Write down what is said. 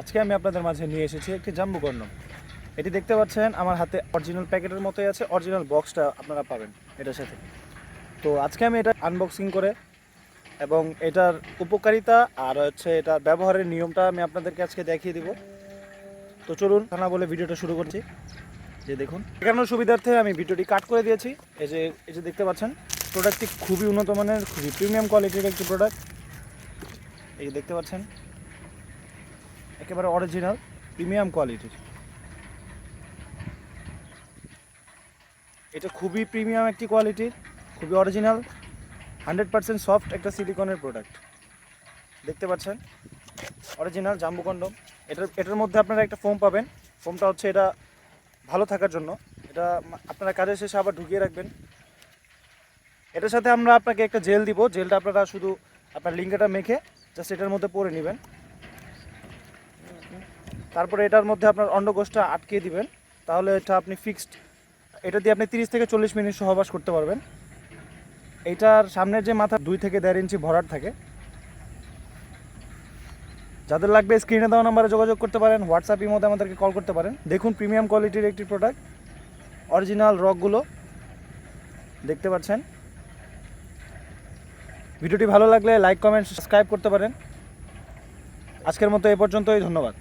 আজকে আমি আপনাদের মাঝে নিয়ে এসেছি একটি জাম্বু কর্ণ এটি দেখতে পাচ্ছেন, আমার হাতে অরিজিনাল প্যাকেটের মতোই আছে অরিজিনাল বক্সটা আপনারা পাবেন এটার সাথে। তো আজকে আমি এটা আনবক্সিং করে এবং এটার উপকারিতা আর হচ্ছে এটার ব্যবহারের নিয়মটা আমি আপনাদেরকে আজকে দেখিয়ে দিব। তো চলুন না বলে ভিডিওটা শুরু করছি। যে দেখুন, দেখানোর সুবিধার্থে আমি ভিডিওটি কাট করে দিয়েছি। এই যে এই যে দেখতে পাচ্ছেন প্রোডাক্টটি খুবই উন্নত মানের, খুবই প্রিমিয়াম কোয়ালিটির একটি প্রোডাক্ট এই দেখতে পাচ্ছেন একেবারে অরিজিনাল প্রিমিয়াম কোয়ালিটির এটা খুবই প্রিমিয়াম একটি কোয়ালিটির খুবই অরিজিনাল হান্ড্রেড পার্সেন্ট সফট একটা সিলিকনের প্রোডাক্ট দেখতে পাচ্ছেন? অরিজিনাল জাম্বু কন্ডম এটার এটার মধ্যে আপনারা একটা ফোম পাবেন। ফোমটা হচ্ছে এটা ভালো থাকার জন্য। এটা আপনারা কাজের শেষে আবার ঢুকিয়ে রাখবেন। এটার সাথে আমরা আপনাকে একটা জেল দিব। জেলটা আপনারা শুধু আপনার লিঙ্কটা মেখে জাস্ট এটার মধ্যে পরে নেবেন। তারপরে এটার মধ্যে আপনার অন্ডকোষটা আটকে দিবেন। তাহলে এটা আপনি ফিক্সড এটা দিয়ে আপনি তিরিশ থেকে চল্লিশ মিনিট সহবাস করতে পারবেন। এইটার সামনের যে মাথা, দুই থেকে দেড় ইঞ্চি ভরাট থাকে। যাদের লাগবে স্ক্রিনে দেওয়া নাম্বারে যোগাযোগ করতে পারেন হোয়াটসঅ্যাপ মধ্যে আমাদেরকে কল করতে পারেন। দেখুন প্রিমিয়াম কোয়ালিটির একটি প্রোডাক্ট অরিজিনাল রকগুলো দেখতে পাচ্ছেন? ভিডিওটি ভালো লাগলে লাইক কমেন্ট সাবস্ক্রাইব করতে পারেন। আজকের মতো এ পর্যন্তই, ধন্যবাদ।